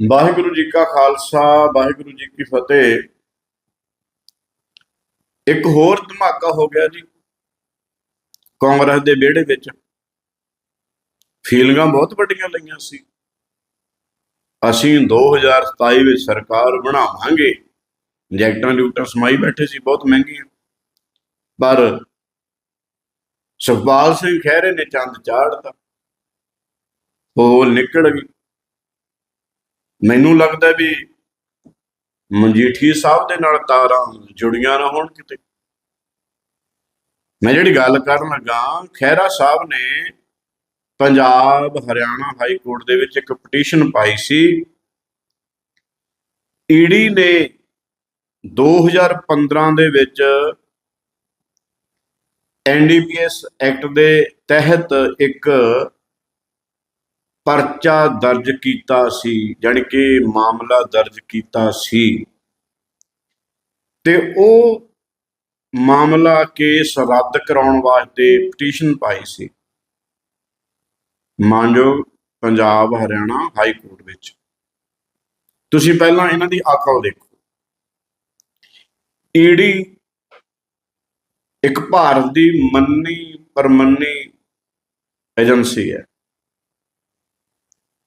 ਵਾਹਿਗੁਰੂ ਜੀ ਕਾ ਖਾਲਸਾ, ਵਾਹਿਗੁਰੂ ਜੀ ਕੀ ਫਤਿਹ। ਇੱਕ ਹੋਰ ਧਮਾਕਾ ਹੋ ਗਿਆ ਜੀ, ਕਾਂਗਰਸ ਦੇ ਵਿਹੜੇ ਵਿੱਚ। ਫੀਲਿੰਗਾਂ ਬਹੁਤ ਵੱਡੀਆਂ ਲਈਆਂ ਸੀ। ਅਸੀਂ 2027 ਵਿੱਚ ਸਰਕਾਰ ਬਣਾਵਾਂਗੇ। ਇੰਜੈਕਟਾਂ ਡਿਊਟਾਂ ਸਮਾਈ ਬੈਠੇ ਸੀ, ਬਹੁਤ ਮਹਿੰਗੀਆਂ। ਪਰ ਸੁਖਪਾਲ ਸਿੰਘ ਖਹਿਰੇ ਨੇ ਚੰਦ ਚਾੜਤਾ। ਉਹ ਨਿਕਲ ਗਈ। ਮੈਨੂੰ ਲੱਗਦਾ ਵੀ ਮਨਜੀਠੀ ਸਾਹਿਬ ਦੇ ਨਾਲ ਤਾਰਾਂ ਜੁੜੀਆਂ ਨਾ ਹੋਣ ਕਿਤੇ। ਮੈਂ ਜਿਹੜੀ ਗੱਲ ਕਰਨ ਲੱਗਾ, ਖਹਿਰਾ ਸਾਹਿਬ ਨੇ ਪੰਜਾਬ ਹਰਿਆਣਾ ਹਾਈ ਕੋਰਟ ਦੇ ਵਿੱਚ ਇੱਕ ਪਟੀਸ਼ਨ ਪਾਈ ਸੀ। ਈਡੀ ਨੇ 2015 ਦੇ ਵਿੱਚ ਐਨਡੀਪੀਐਸ ਐਕਟ ਦੇ ਤਹਿਤ ਇੱਕ ਪਰਚਾ ਦਰਜ ਕੀਤਾ ਸੀ, ਜਾਣੀ ਕਿ ਮਾਮਲਾ ਦਰਜ ਕੀਤਾ ਸੀ। ਤੇ ਉਹ ਮਾਮਲਾ ਕੇਸ ਰੱਦ ਕਰਾਉਣ ਵਾਸਤੇ ਪਟੀਸ਼ਨ ਪਾਈ ਸੀ। ਮਾਨਯੋਗ ਪੰਜਾਬ, ਹਰਿਆਣਾ ਹਾਈ ਕੋਰਟ ਵਿੱਚ। ਤੁਸੀਂ ਪਹਿਲਾਂ ਇਹਨਾਂ ਦੀ ਅਕਲ ਦੇਖੋ। ਈਡੀ ਇੱਕ ਭਾਰਤ ਦੀ ਮੰਨੀ ਪਰਮੰਨੀ ਏਜੰਸੀ ਹੈ।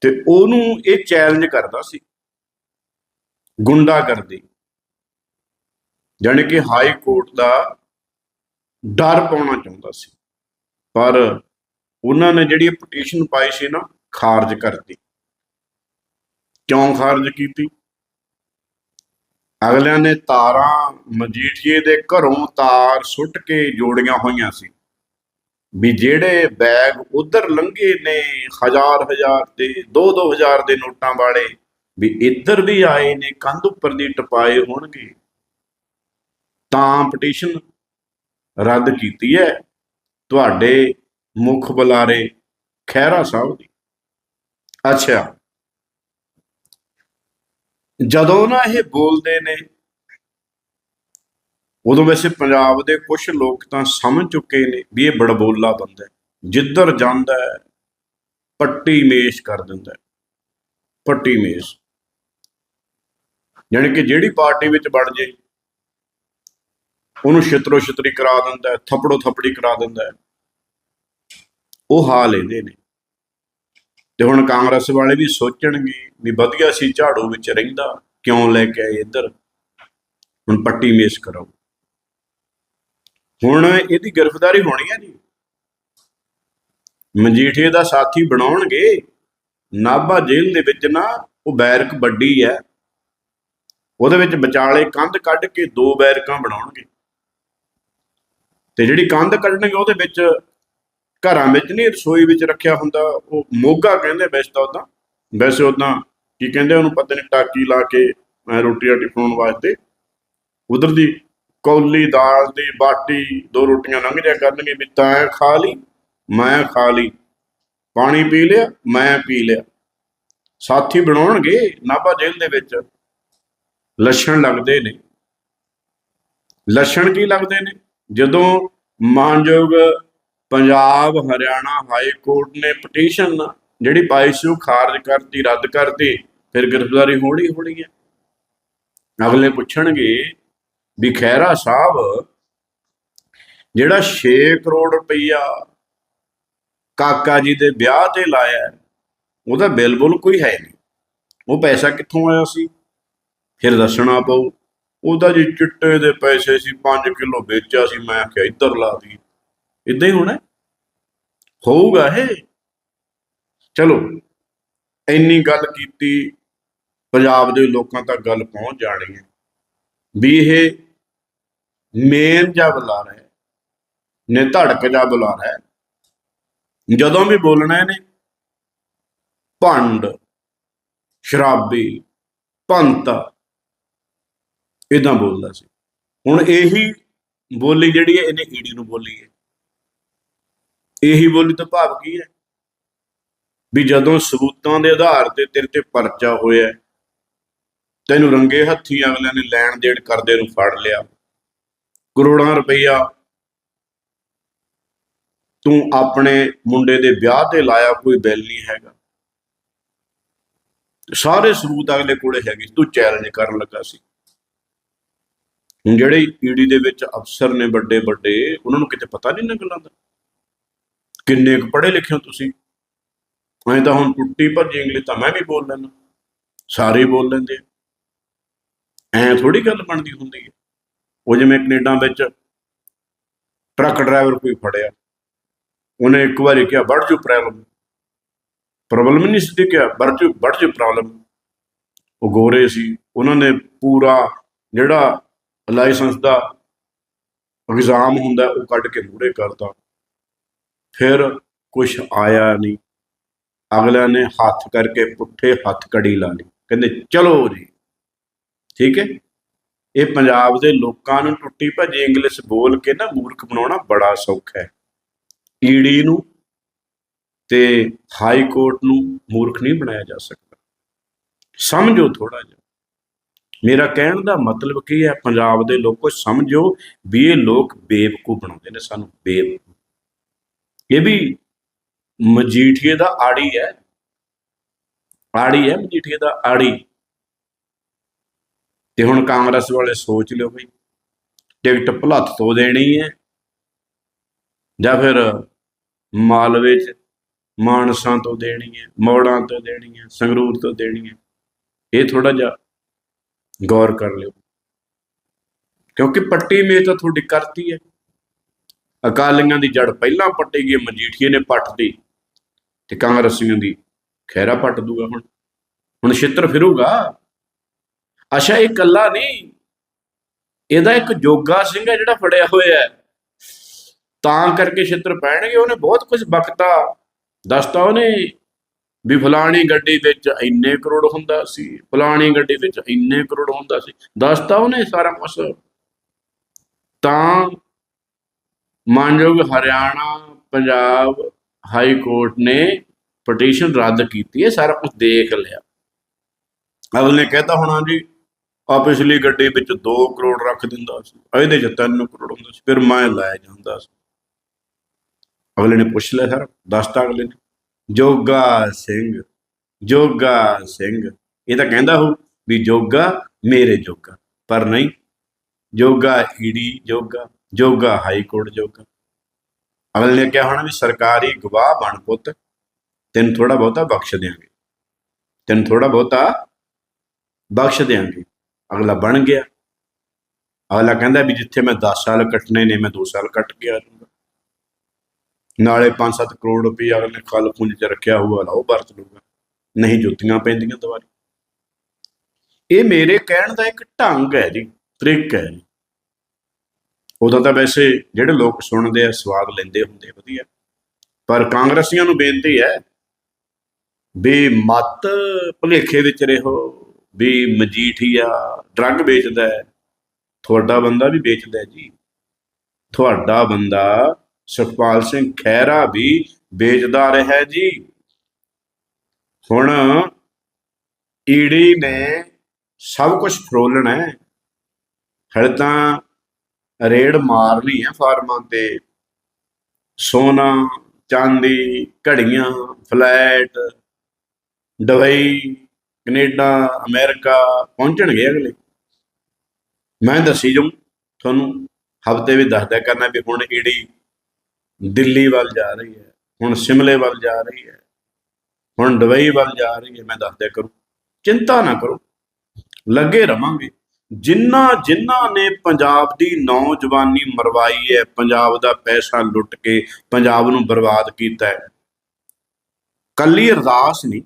ਤੇ ਉਹਨੂੰ ਇਹ ਚੈਲੰਜ ਕਰਦਾ ਸੀ। ਗੁੰਡਾ ਕਰਦੀ ਜਾਣੀ ਕਿ ਹਾਈ ਕੋਰਟ ਦਾ ਡਰ ਪਾਉਣਾ ਚਾਹੁੰਦਾ ਸੀ। ਪਰ ਉਹਨਾਂ ਨੇ ਜਿਹੜੀ ਪਟੀਸ਼ਨ ਪਾਈ ਸੀ ਨਾ, ਖਾਰਜ ਕਰਤੀ। ਕਿਉਂ ਖਾਰਜ ਕੀਤੀ? ਅਗਲਿਆਂ ਨੇ ਤਾਰਾਂ ਮਜੀਠੀਏ ਦੇ ਘਰੋਂ ਤਾਰ ਸੁੱਟ ਕੇ ਜੋੜੀਆਂ ਹੋਈਆਂ ਸੀ। ਵੀ ਜਿਹੜੇ ਬੈਗ ਉਧਰ ਲੰਘੇ ਨੇ, ਹਜ਼ਾਰ ਹਜ਼ਾਰ ਤੇ 2-2 ਹਜ਼ਾਰ ਦੇ ਨੋਟਾਂ ਵਾਲੇ, ਵੀ ਇੱਧਰ ਵੀ ਆਏ ਨੇ, ਕੰਧ ਉੱਪਰ ਦੀ ਟਪਾਏ ਹੋਣਗੇ। ਤਾਂ ਪਟੀਸ਼ਨ ਰੱਦ ਕੀਤੀ ਹੈ ਤੁਹਾਡੇ ਮੁੱਖ ਬੁਲਾਰੇ ਖਹਿਰਾ ਸਾਹਿਬ ਦੀ। ਅੱਛਾ। ਜਦੋਂ ਨਾ ਇਹ ਬੋਲਦੇ ਨੇ ਉਦੋਂ ਵੈਸੇ ਪੰਜਾਬ ਦੇ ਕੁਝ ਲੋਕ ਤਾਂ ਸਮਝ ਚੁੱਕੇ ਨੇ ਵੀ ਇਹ ਬੜਬੋਲਾ ਬੰਦਾ ਹੈ। ਜਿੱਧਰ ਜਾਂਦਾ ਹੈ, ਪੱਟੀ ਮੇਸ਼ ਕਰ ਦਿੰਦਾ ਹੈ। ਪੱਟੀ ਮੇਸ਼ ਯਾਨੀ ਕਿ ਜਿਹੜੀ ਪਾਰਟੀ ਵਿੱਚ ਵੜ ਜੇ, ਉਹਨੂੰ ਛਿਤਰੋ ਛਿਤਰੀ ਕਰਾ ਦਿੰਦਾ ਹੈ ਥੱਪੜੋ ਥੱਪੜੀ ਕਰਾ ਦਿੰਦਾ ਹੈ। ਉਹ ਹਾਲ ਇਹਦੇ ਨੇ। ਤੇ ਹੁਣ ਕਾਂਗਰਸ ਵਾਲੇ ਵੀ ਸੋਚਣਗੇ ਵੀ ਵਧੀਆ ਸੀ ਝਾੜੂ ਵਿੱਚ ਰਹਿੰਦਾ, ਕਿਉਂ ਲੈ ਕੇ ਆਏ ਇੱਧਰ? ਹੁਣ ਪੱਟੀ ਮੇਸ਼ ਕਰੋ ਹੁਣ ਇਹਦੀ ਗ੍ਰਿਫਤਾਰੀ ਹੋਣੀ ਹੈ ਜੀ। ਮਜੀਠੀਏ ਦਾ ਸਾਥੀ ਬਣਾਉਣਗੇ। ਨਾਭਾ ਜੇਲ੍ਹ ਦੇ ਵਿੱਚ ਨਾ ਉਹ ਬੈਰਕ ਵੱਡੀ ਹੈ ਉਹਦੇ ਵਿੱਚ ਵਿਚਾਲੇ ਕੰਧ ਕੱਢ ਕੇ ਦੋ ਬੈਰਕਾਂ ਬਣਾਉਣਗੇ। ਤੇ ਜਿਹੜੀ ਕੰਧ ਕੱਢਣਗੇ ਉਹਦੇ ਵਿੱਚ ਘਰਾਂ ਵਿੱਚ ਨਹੀਂ, ਰਸੋਈ ਵਿੱਚ ਰੱਖਿਆ ਹੁੰਦਾ, ਉਹ ਮੋਗਾ ਕਹਿੰਦੇ ਵੈਸੇ ਤਾਂ ਉਦਾਂ। ਵੈਸੇ ਉਦਾਂ ਕੀ ਕਹਿੰਦੇ ਉਹਨੂੰ ਪਤਾ ਨਹੀਂ ਟਾਕੀ ਲਾ ਕੇ, ਅਹ ਰੋਟੀ ਰਾਟੀ ਖਾਣ ਵਾਸਤੇ। ਉਧਰ ਦੀ ਕੌਲੀ ਦਾਲ ਦੀ ਬਾਟੀ ਦੋ ਰੋਟੀਆਂ ਲੰਘ ਜਾ ਕਰਨਗੇ ਵੀ ਤੈਂ ਖਾ ਲਈ, ਮੈਂ ਖਾ ਲਈ। ਪਾਣੀ ਪੀ ਲਿਆ, ਮੈਂ ਪੀ ਲਿਆ। ਸਾਥੀ ਬਣਾਉਣਗੇ ਨਾਭਾ ਜੇਲ੍ਹ ਦੇ ਵਿੱਚ। ਲੱਛਣ ਲੱਗਦੇ ਨੇ। ਲੱਛਣ ਕੀ ਲੱਗਦੇ ਨੇ? ਜਦੋਂ ਮਾਨਯੋਗ ਪੰਜਾਬ ਹਰਿਆਣਾ ਹਾਈ ਕੋਰਟ ਨੇ ਪਟੀਸ਼ਨ ਜਿਹੜੀ ਪਾਈ ਸੀ ਉਹ ਖਾਰਜ ਕਰਤੀ, ਰੱਦ ਕਰਤੀ, ਫਿਰ ਗ੍ਰਿਫਤਾਰੀ ਹੋਣੀ ਹੋਣੀ ਹੈ। ਅਗਲੇ ਪੁੱਛਣਗੇ ਵੀ ਖਹਿਰਾ ਸਾਹਿਬ, ਜਿਹੜਾ 6 ਕਰੋੜ ਰੁਪਈਆ ਕਾਕਾ ਜੀ ਦੇ ਵਿਆਹ ਤੇ ਲਾਇਆ, ਉਹਦਾ ਬਿੱਲ ਕੋਈ ਹੈ ਨਹੀਂ। ਉਹ ਪੈਸਾ ਕਿੱਥੋਂ ਆਇਆ ਸੀ? ਫਿਰ ਦੱਸਣਾ ਪਊ। ਉਹਦਾ ਜੀ ਚਿੱਟੇ ਦੇ ਪੈਸੇ ਸੀ 5 ਕਿਲੋ ਵੇਚਿਆ ਸੀ, ਮੈਂ ਕਿਹਾ ਇੱਧਰ ਲਾ ਦੀ। ਇਦਾਂ ਹੀ ਹੋਣਾ ਹੋਊਗਾ ਇਹ? ਚਲੋ, ਇੰਨੀ ਗੱਲ ਕੀਤੀ, ਪੰਜਾਬ ਦੇ ਲੋਕਾਂ ਤੱਕ ਗੱਲ ਪਹੁੰਚ ਜਾਣੀ ਹੈ। ਵੀ ਇਹ ਮੇਨ ਜਾਂ ਬੁਲਾ ਰਿਹਾ ਨੇ ਧੜਕ ਜਾ ਬੁਲਾ ਰਿਹਾ ਜਦੋਂ ਵੀ ਬੋਲਣਾ ਇਹਨੇ, ਭੰਡ, ਸ਼ਰਾਬੀ, ਭੰਤ ਇਦਾਂ ਬੋਲਦਾ ਸੀ। ਹੁਣ ਇਹੀ ਬੋਲੀ ਜਿਹੜੀ ਹੈ, ਇਹਨੇ ਈੜੀ ਨੂੰ ਬੋਲੀ ਹੈ। ਇਹੀ ਬੋਲੀ ਤੋਂ ਭਾਵ ਕੀ ਹੈ? ਵੀ ਜਦੋਂ ਸਬੂਤਾਂ ਦੇ ਆਧਾਰ ਤੇ ਤੇਰੇ ਤੇ ਪਰਚਾ ਹੋਇਆ, ਤੈਨੂੰ ਰੰਗੇ ਹੱਥੀ ਅਗਲਿਆਂ ਨੇ ਲੈਣ ਦੇਣ ਕਰਦੇ ਨੂੰ ਫੜ ਲਿਆ। ਕਰੋੜਾਂ ਰੁਪਈਆ ਤੂੰ ਆਪਣੇ ਮੁੰਡੇ ਦੇ ਵਿਆਹ ਤੇ ਲਾਇਆ, ਕੋਈ ਬਿੱਲ ਨਹੀਂ ਹੈਗਾ। ਸਾਰੇ ਸਬੂਤ ਅਗਲੇ ਕੋਲੇ ਹੈਗੇ, ਤੂੰ ਚੈਲੰਜ ਕਰਨ ਲੱਗਾ ਸੀ। ਹੁਣ ਜਿਹੜੇ ਈਡੀ ਦੇ ਵਿੱਚ ਅਫਸਰ ਨੇ ਵੱਡੇ ਵੱਡੇ, ਉਹਨਾਂ ਨੂੰ ਕਿਤੇ ਪਤਾ ਨਹੀਂ ਨਾ ਗੱਲਾਂ ਦਾ? ਕਿੰਨੇ ਕੁ ਪੜ੍ਹੇ ਲਿਖੇ ਹੋ ਤੁਸੀਂ? ਐਂ ਤਾਂ ਹੁਣ ਟੁੱਟੀ ਭੱਜੀ ਇੰਗਲਿਸ਼ ਤਾਂ ਮੈਂ ਵੀ ਬੋਲ ਲੈਣਾ ਸਾਰੇ ਬੋਲ ਲੈਂਦੇ ਆ। ਐਂ ਥੋੜੀ ਗੱਲ ਬਣਦੀ ਹੁੰਦੀ ਹੈ ਉਹ ਜਿਵੇਂ ਕੈਨੇਡਾ ਵਿੱਚ ਟਰੱਕ ਡਰਾਈਵਰ ਕੋਈ ਫੜਿਆ, ਉਹਨੇ ਇੱਕ ਵਾਰੀ ਕਿਹਾ ਵੜ ਜੂ ਪ੍ਰੋਬਲਮ ਪ੍ਰੋਬਲਮ ਨਹੀਂ ਸੀ ਕਿਹਾ ਵੜ ਜੂ ਵੜ ਜੂ ਪ੍ਰੋਬਲਮ ਉਹ ਗੋਰੇ ਸੀ। ਉਹਨਾਂ ਨੇ ਪੂਰਾ ਜਿਹੜਾ ਲਾਇਸੈਂਸ ਦਾ ਐਗਜ਼ਾਮ ਹੁੰਦਾ, ਉਹ ਕੱਢ ਕੇ ਮੂਹਰੇ ਕਰਤਾ। ਫਿਰ ਕੁਝ ਆਇਆ ਨਹੀਂ। ਅਗਲਿਆਂ ਨੇ ਹੱਥ ਕਰਕੇ ਪੁੱਠੇ ਹੱਥ ਕੜੀ ਲਾ ਲਈ। ਕਹਿੰਦੇ, ਚਲੋ ਜੀ, ਠੀਕ ਹੈ? ਇਹ ਪੰਜਾਬ ਦੇ ਲੋਕਾਂ ਨੂੰ ਟੁੱਟੀ ਭੱਜੀ ਇੰਗਲਿਸ਼ ਬੋਲ ਕੇ ਨਾ ਮੂਰਖ ਬਣਾਉਣਾ ਬੜਾ ਸੌਖਾ ਹੈ। ਈਡੀ ਨੂੰ ਤੇ ਹਾਈ ਕੋਰਟ ਨੂੰ ਮੂਰਖ ਨਹੀਂ ਬਣਾਇਆ ਜਾ ਸਕਦਾ। ਸਮਝੋ ਥੋੜਾ ਜਿਹਾ। ਮੇਰਾ ਕਹਿਣ ਦਾ ਮਤਲਬ ਕੀ ਹੈ, ਪੰਜਾਬ ਦੇ ਲੋਕੋ ਸਮਝੋ ਵੀ ਇਹ ਲੋਕ ਬੇਵਕੂ ਬਣਾਉਂਦੇ ਨੇ ਸਾਨੂੰ, ਬੇਵਕੂਫ। ਇਹ ਵੀ ਮਜੀਠੀਏ ਦਾ ਆੜੀ ਹੈ। ਆੜੀ ਹੈ ਮਜੀਠੀਏ ਦਾ ਆੜੀ। ਤੇ ਹੁਣ ਕਾਂਗਰਸ ਵਾਲੇ ਸੋਚ ਲਿਓ ਬਈ, ਟਿਕਟ ਭਲੱਥ ਤੋਂ ਦੇਣੀ ਹੈ, ਜਾਂ ਫਿਰ ਮਾਲਵੇ ਚ ਮਾਨਸਾਂ ਤੋਂ ਦੇਣੀ ਹੈ, ਮੋੜਾਂ ਤੋਂ ਦੇਣੀ ਹੈ, ਸੰਗਰੂਰ ਤੋਂ ਦੇਣੀ ਹੈ, ਇਹ ਥੋੜਾ ਜਿਹਾ ਗੌਰ ਕਰ ਲਿਓ। ਕਿਉਂਕਿ ਪੱਟੀ ਮੇ ਤਾਂ ਤੁਹਾਡੀ ਕਰਤੀ ਹੈ। ਅਕਾਲੀਆਂ ਦੀ ਜੜ ਪਹਿਲਾਂ ਪੱਟੀ ਗਈ, ਮਜੀਠੀਏ ਨੇ ਪੱਟਦੀ ਤੇ ਕਾਂਗਰਸੀਆਂ ਦੀ ਖੈਰਾ ਪੱਟ ਦੂਗਾ ਹੁਣ। ਹੁਣ ਛਿੱਤਰ ਫਿਰੂਗਾ। ਅੱਛਾ, ਇਹ ਕੱਲਾ ਨਹੀਂ। ਇਹਦਾ ਇੱਕ ਜੋਗਾ ਸਿੰਘ ਹੈ ਜਿਹੜਾ ਫੜਿਆ ਹੋਇਆ ਹੈ। ਤਾਂ ਕਰਕੇ ਛਿੱਤਰ ਪੈਣਗੇ। ਉਹਨੇ ਬਹੁਤ ਕੁਝ ਬਕਤਾ ਦੱਸਤਾ ਉਹਨੇ ਵੀ ਫਲਾਣੀ ਗੱਡੀ ਵਿੱਚ ਇੰਨੇ ਕਰੋੜ ਹੁੰਦਾ ਸੀ। ਫਲਾਣੀ ਗੱਡੀ ਵਿੱਚ ਇੰਨੇ ਕਰੋੜ ਹੁੰਦਾ ਸੀ। ਦੱਸਤਾ ਉਹਨੇ ਸਾਰਾ ਕੁਝ ਤਾਂ ਮਾਨਯੋਗ ਹਰਿਆਣਾ, ਪੰਜਾਬ ਹਾਈ ਕੋਰਟ ਨੇ ਪਟੀਸ਼ਨ ਰੱਦ ਕੀਤੀ ਹੈ। ਸਾਰਾ ਕੁਝ ਦੇਖ ਲਿਆ। ਅਗਲੇ ਨੇ ਕਹਿਤਾ ਹੋਣਾ ਜੀ ਆ ਪਿਛਲੀ ਗੱਡੀ ਵਿੱਚ 2 ਕਰੋੜ ਰੱਖ ਦਿੰਦਾ ਸੀ, ਇਹਦੇ ਚ 3 ਕਰੋੜ ਹੁੰਦਾ ਸੀ, ਫਿਰ ਮੈਂ ਲਾਇਆ ਜਾਂਦਾ ਸੀ। ਅਗਲੇ ਨੇ ਪੁੱਛ ਲਿਆ, ਸਰ ਦੱਸਤਾ ਅਗਲੇ ਨੇ, ਜੋਗਾ ਸਿੰਘ ਜੋਗਾ ਸਿੰਘ। ਇਹ ਤਾਂ ਕਹਿੰਦਾ ਹੋ ਵੀ ਜੋਗਾ ਮੇਰੇ ਜੋਗਾ, ਪਰ ਨਹੀਂ, ਜੋਗਾ ਈਡੀ ਜੋਗਾ ਜੋਗਾ ਹਾਈ ਕੋਰਟ ਜੋਗਾ। ਅਗਲੇ ਨੇ ਕਿਹਾ ਹੋਣਾ ਵੀ ਸਰਕਾਰੀ ਗਵਾਹ ਬਣ ਪੁੱਤ, ਤੈਨੂੰ ਥੋੜਾ ਬਹੁਤਾ ਬਖਸ਼ ਦਿਆਂਗੇ, ਤੈਨੂੰ ਥੋੜਾ ਬਹੁਤਾ ਬਖਸ਼ ਦਿਆਂਗੇ। ਅਗਲਾ ਬਣ ਗਿਆ। ਅਗਲਾ ਕਹਿੰਦਾ ਵੀ ਜਿੱਥੇ ਮੈਂ 10 ਸਾਲ ਕੱਟਣੇ ਨੇ, ਮੈਂ 2 ਸਾਲ ਕੱਟ ਕੇ ਆ ਜਾਊਂਗਾ। ਨਾਲੇ 5-7 ਕਰੋੜ ਰੁਪਏ ਅਗਲੇ ਨੇ ਖਲ ਪੁੰਜ ਚ ਰੱਖਿਆ ਹੋਊਗਾ ਲਾਓ ਵਰਤ ਲੂਗਾ ਨਹੀਂ ਜੁੱਤੀਆਂ ਪੈਂਦੀਆਂ ਦੁਬਾਰੇ। ਇਹ ਮੇਰੇ ਕਹਿਣ ਦਾ ਇੱਕ ਢੰਗ ਹੈ ਜੀ, ਤਰੀਕ ਹੈ ਜੀ। ਉਦੋਂ ਤਾਂ ਵੈਸੇ ਜਿਹੜੇ ਲੋਕ ਸੁਣਦੇ ਆ, ਸਵਾਦ ਲੈਂਦੇ ਹੁੰਦੇ ਵਧੀਆ। ਪਰ ਕਾਂਗਰਸੀਆਂ ਨੂੰ ਬੇਨਤੀ ਹੈ ਵੀ ਮਤ ਭੁਲੇਖੇ ਵਿੱਚ ਰਹੋ ਵੀ ਮਜੀਠੀਆ ਡਰੱਗ ਵੇਚਦਾ ਹੈ। ਤੁਹਾਡਾ ਬੰਦਾ ਵੀ ਵੇਚਦਾ ਹੈ ਜੀ। ਤੁਹਾਡਾ ਬੰਦਾ ਸੁਖਪਾਲ ਸਿੰਘ ਖਹਿਰਾ ਵੀ ਵੇਚਦਾ ਰਿਹਾ ਜੀ। ਹੁਣ ਈੜੀ ਨੇ ਸਭ ਕੁਝ ਫਰੋਲਣਾ ਹੈ। ਹਲੇ ਤਾਂ ਰੇਡ ਮਾਰਨੀ ਹੈ ਫਾਰਮਾਂ ਤੇ। ਸੋਨਾ, ਚਾਂਦੀ, ਘੜੀਆਂ, ਫਲੈਟ ਦੁਬਈ ਕੈਨੇਡਾ, ਅਮਰੀਕਾ ਪਹੁੰਚਣਗੇ ਅਗਲੇ। ਮੈਂ ਦੱਸੀ ਜਾਊਂ, ਤੁਹਾਨੂੰ ਹਫ਼ਤੇ ਵੀ ਦੱਸਦਾ ਕਰਨਾ ਵੀ ਹੁਣ ਈਡੀ ਦਿੱਲੀ ਵੱਲ ਜਾ ਰਹੀ ਹੈ, ਹੁਣ ਸਿਮਲੇ ਵੱਲ ਜਾ ਰਹੀ ਹੈ, ਹੁਣ ਦੁਬਈ ਵੱਲ ਜਾ ਰਹੀ ਹੈ, ਮੈਂ ਦੱਸਦਾ ਕਰੂੰ। ਚਿੰਤਾ ਨਾ ਕਰੋ, ਲੱਗੇ ਰਵਾਂਗੇ। ਜਿੰਨਾ ਜਿਨ੍ਹਾਂ ਨੇ ਪੰਜਾਬ ਦੀ ਨੌਜਵਾਨੀ ਮਰਵਾਈ ਹੈ, ਪੰਜਾਬ ਦਾ ਪੈਸਾ ਲੁੱਟ ਕੇ ਪੰਜਾਬ ਨੂੰ ਬਰਬਾਦ ਕੀਤਾ ਹੈ ਕੱਲੀ ਅਰਦਾਸ ਨਹੀਂ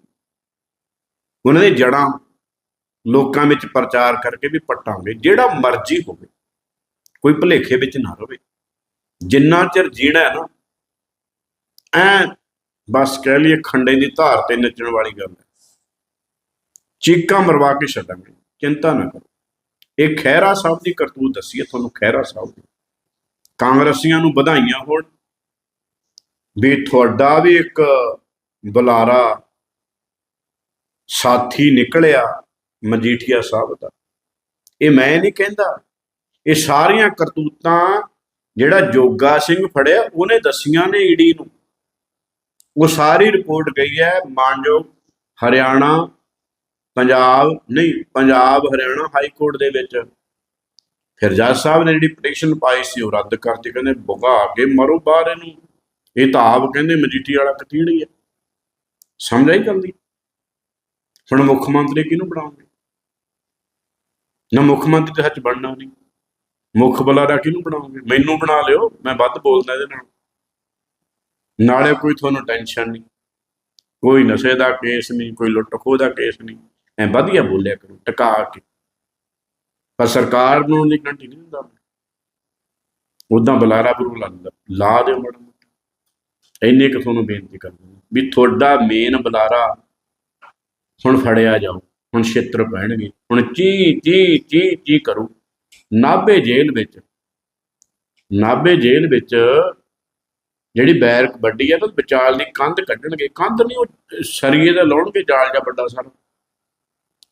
ਉਹਨਾਂ ਦੇ ਜੜਾਂ ਲੋਕਾਂ ਵਿੱਚ ਪ੍ਰਚਾਰ ਕਰਕੇ ਵੀ ਪਟਾਂਗੇ, ਜਿਹੜਾ ਮਰਜ਼ੀ ਹੋਵੇ, ਕੋਈ ਭੁਲੇਖੇ ਵਿੱਚ ਨਾ ਰਵੇ। ਜਿੰਨਾ ਚਿਰ ਜੀਣਾ ਹੈ ਨਾ, ਐ ਬਸ ਕਹਿ ਲਈਏ ਖੰਡੇ ਦੀ ਧਾਰ ਤੇ ਨੱਚਣ ਵਾਲੀ ਗੱਲ ਹੈ। ਚੀਕਾਂ ਮਰਵਾ ਕੇ ਛੱਡਾਂਗੇ, ਚਿੰਤਾ ਨਾ ਕਰੋ। ਇਹ ਖਹਿਰਾ ਸਾਹਿਬ ਦੀ ਕਰਤੂਤ ਦੱਸੀ ਹੈ, ਤੁਹਾਨੂੰ ਖਹਿਰਾ ਸਾਹਿਬ ਦੀ। ਕਾਂਗਰਸੀਆਂ ਨੂੰ ਵਧਾਈਆਂ ਹੋਣ, ਵੀ ਤੁਹਾਡਾ ਵੀ ਇੱਕ ਬੁਲਾਰਾ ਸਾਥੀ ਨਿਕਲਿਆ ਮਜੀਠੀਆ ਸਾਹਿਬ ਦਾ। ਇਹ ਮੈਂ ਨਹੀਂ ਕਹਿੰਦਾ। ਇਹ ਸਾਰੀਆਂ ਕਰਤੂਤਾਂ ਜਿਹੜਾ ਜੋਗਾ ਸਿੰਘ ਫੜਿਆ, ਉਹਨੇ ਦੱਸੀਆਂ ਨੇ ਈਡੀ ਨੂੰ। ਉਹ ਸਾਰੀ ਰਿਪੋਰਟ ਗਈ ਹੈ, ਮਾਨਯੋਗ ਹਰਿਆਣਾ, ਪੰਜਾਬ, ਨਹੀਂ, ਪੰਜਾਬ ਹਰਿਆਣਾ ਹਾਈ ਕੋਰਟ ਦੇ ਵਿੱਚ। ਫਿਰ ਜੱਜ ਸਾਹਿਬ ਨੇ ਜਿਹੜੀ ਪਟੀਸ਼ਨ ਪਾਈ ਸੀ, ਉਹ ਰੱਦ ਕਰਤੀ, ਕਹਿੰਦੇ ਭਗਾ ਕੇ ਮਰੋ ਬਾਹਰ ਇਹਨੂੰ। ਇਹ ਤਾਂ ਆਪ ਕਹਿੰਦੇ ਮਜੀਠੀ ਵਾਲਾ ਕਤੀੜੀ ਹੈ। ਸਮਝ ਆਈ ਗੱਲ ਦੀ? ਹੁਣ ਮੁੱਖ ਮੰਤਰੀ ਕਿਹਨੂੰ ਬਣਾਉਂਗੇ ਨਾ ਮੁੱਖ ਮੰਤਰੀ ਤੇ ਸੱਚ ਬਣਨਾ ਨਹੀਂ। ਮੁੱਖ ਬੁਲਾਰਾ ਕਿਹਨੂੰ ਬਣਾਉਂਗੇ ਮੈਨੂੰ ਬਣਾ ਲਿਓ, ਮੈਂ ਵੱਧ ਬੋਲਦਾ ਇਹਦੇ ਨਾਲ। ਨਾਲੇ ਕੋਈ ਤੁਹਾਨੂੰ ਟੈਨਸ਼ਨ ਨਹੀਂ। ਕੋਈ ਨਸ਼ੇ ਦਾ ਕੇਸ ਨਹੀਂ, ਕੋਈ ਲੁੱਟ ਖੋਹ ਦਾ ਕੇਸ ਨਹੀਂ। ਐ ਵਧੀਆ ਬੋਲਿਆ ਕਰੋ, ਟਕਾ ਕੇ। ਪਰ ਸਰਕਾਰ ਨੂੰ ਨਹੀਂ ਗਰੰਟੀ ਨਹੀਂ ਦਿੰਦਾ। ਉਦਾਂ ਬੁਲਾਰਾ ਬਰੂ ਲੱਗਦਾ ਲਾ ਦਿਓ ਮੈਡਮ ਇੰਨੇ ਕੁ ਤੁਹਾਨੂੰ ਬੇਨਤੀ ਕਰਦਾ ਵੀ ਤੁਹਾਡਾ ਮੇਨ ਬੁਲਾਰਾ ਹੁਣ ਫੜਿਆ ਜਾਓ ਹੁਣ ਛੇਤਰ ਪੈਣਗੇ, ਹੁਣ ਚੀ ਚੀ ਚੀ ਚੀ ਕਰੂ। ਨਾਭੇ ਜੇਲ੍ਹ ਵਿੱਚ, ਨਾਭੇ ਜੇਲ੍ਹ ਵਿੱਚ ਜਿਹੜੀ ਬੈਰਕ ਵੱਡੀ ਹੈ ਨਾ, ਵਿਚਾਲ ਦੀ ਕੰਧ ਕੱਢਣਗੇ। ਕੰਧ ਨਹੀਂ, ਉਹ ਸਰੀਏ ਦਾ ਲਾਉਣਗੇ ਜਾਲ ਜਾਂ ਵੱਡਾ ਸਾਰਾ।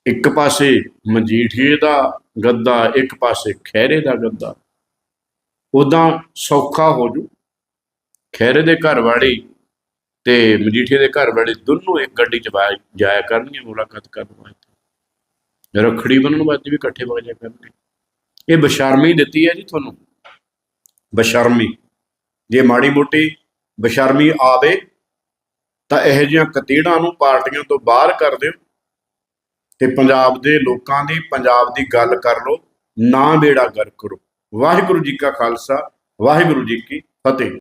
ਇੱਕ ਪਾਸੇ ਮਜੀਠੀਏ ਦਾ ਗੱਦਾ, ਇੱਕ ਪਾਸੇ ਖਹਿਰੇ ਦਾ ਗੱਦਾ। ਉਦਾਂ ਸੌਖਾ ਹੋ ਜੂ। ਖਹਿਰੇ ਦੇ ਘਰ ਵਾਲੀ ਤੇ ਮਜੀਠੀਏ ਦੇ ਘਰ ਵਾਲੇ ਦੋਨੋਂ ਇੱਕ ਗੱਡੀ ਚ ਬਾ- ਜਾਇਆ ਕਰਨਗੇ, ਮੁਲਾਕਾਤ ਕਰਨ ਵਾਸਤੇ। ਰੱਖੜੀ ਬੰਨਣ ਵਾਸਤੇ ਵੀ ਇਕੱਠੇ ਵਗ ਜਾਇਆ ਕਰਨਗੇ। ਇਹ ਬਸ਼ਰਮੀ ਦਿੱਤੀ ਹੈ ਜੀ ਤੁਹਾਨੂੰ। ਬਸ਼ਰਮੀ। ਜੇ ਮਾੜੀ ਮੋਟੀ ਬਸ਼ਰਮੀ ਆਵੇ, ਤਾਂ ਇਹੋ ਜਿਹੀਆਂ ਕਤੀੜਾਂ ਨੂੰ ਪਾਰਟੀਆਂ ਤੋਂ ਬਾਹਰ ਕਰ ਦਿਓ ਤੇ ਪੰਜਾਬ ਦੇ ਲੋਕਾਂ ਦੀ, ਪੰਜਾਬ ਦੀ ਗੱਲ ਕਰ ਲਓ, ਨਾ ਬੇੜਾ ਗਰ ਕਰੋ। ਵਾਹਿਗੁਰੂ ਜੀ ਕਾ ਖਾਲਸਾ, ਵਾਹਿਗੁਰੂ ਜੀ ਕੀ ਫਤਿਹ।